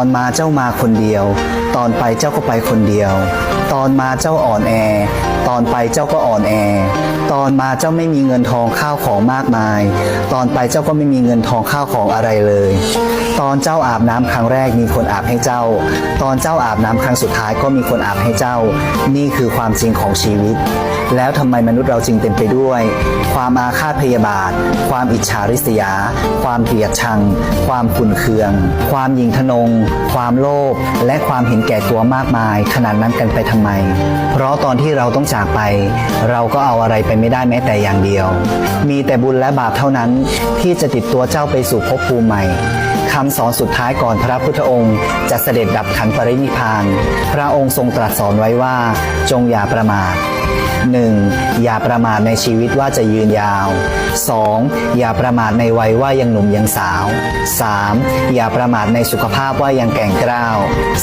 อนมาเจ้ามาคนเดียว ตอนไปเจ้าก็ไปคนเดียว ตอนมาเจ้าอ่อนแอ ตอนไปเจ้าก็อ่อนแอ ตอนมาเจ้าไม่มีเงินทองข้าวของมากมาย ตอนไปเจ้าก็ไม่มีเงินทองข้าวของอะไรเลย ตอนเจ้าอาบน้ำครั้งแรกมีคนอาบให้เจ้า ตอนเจ้าอาบน้ำครั้งสุดท้ายก็มีคนอาบให้เจ้า นี่คือความจริงของชีวิต แล้วทำไมมนุษย์เราจึงเต็มไปด้วย ความอาฆาตพยาบาท ความอิจฉาริษยา ความเกลียดชัง ความขุ่นเคือง ความยิงทนง ความโลภและความเห็นแก่ตัวมากมาย ขนาดนั้นกันไปทำไม เพราะตอนที่เราต้องจากไป เราก็เอาอะไรไปไม่ได้แม้แต่อย่างเดียว มีแต่บุญและบาปเท่านั้นที่จะติดตัวเจ้าไปสู่ภพภูมิใหม่คำสอนสุดท้ายก่อนพระพุทธองค์ จะเสด็จดับขันปรินิพพาน พระองค์ทรงตรัสสอนไว้ว่า จงอย่าประมาท 1. อย่าประมาทในชีวิตว่าจะยืนยาว 2. อย่าประมาทในวัยว่ายังหนุ่มยังสาว 3. อย่าประมาทในสุขภาพว่ายังแก่งกล้าว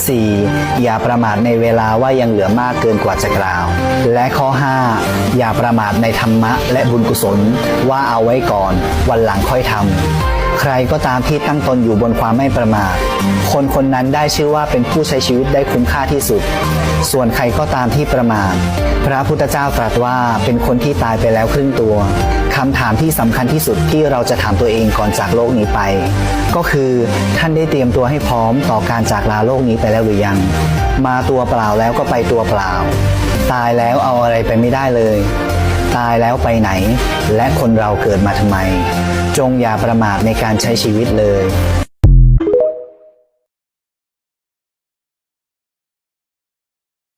4. อย่าประมาทในเวลาว่ายังเหลือมากเกินกว่าจะกล่าว และข้อ 5 อย่าประมาทในธรรมะและบุญกุศลว่าเอาไว้ก่อน วันหลังค่อยทำ ใครก็ตามที่ตั้งตนอยู่บนความไม่ประมาท คนคนนั้นได้ชื่อว่าเป็นผู้ใช้ชีวิตได้คุ้มค่าที่สุด ส่วนใครก็ตามที่ประมาท พระพุทธเจ้าตรัสว่าเป็นคนที่ตายไปแล้วครึ่งตัวคำถามที่สำคัญที่สุดที่เราจะถามตัวเองก่อนจากโลกนี้ไป ก็คือท่านได้เตรียมตัวให้พร้อมต่อการจากลาโลกนี้ไปแล้วหรือยัง มาตัวเปล่าแล้วก็ไปตัวเปล่า ตายแล้วเอาอะไรไปไม่ได้เลย ตายแล้วไปไหน และคนเราเกิดมาทำไม จงอย่าประมาทในการใช้ชีวิตเลย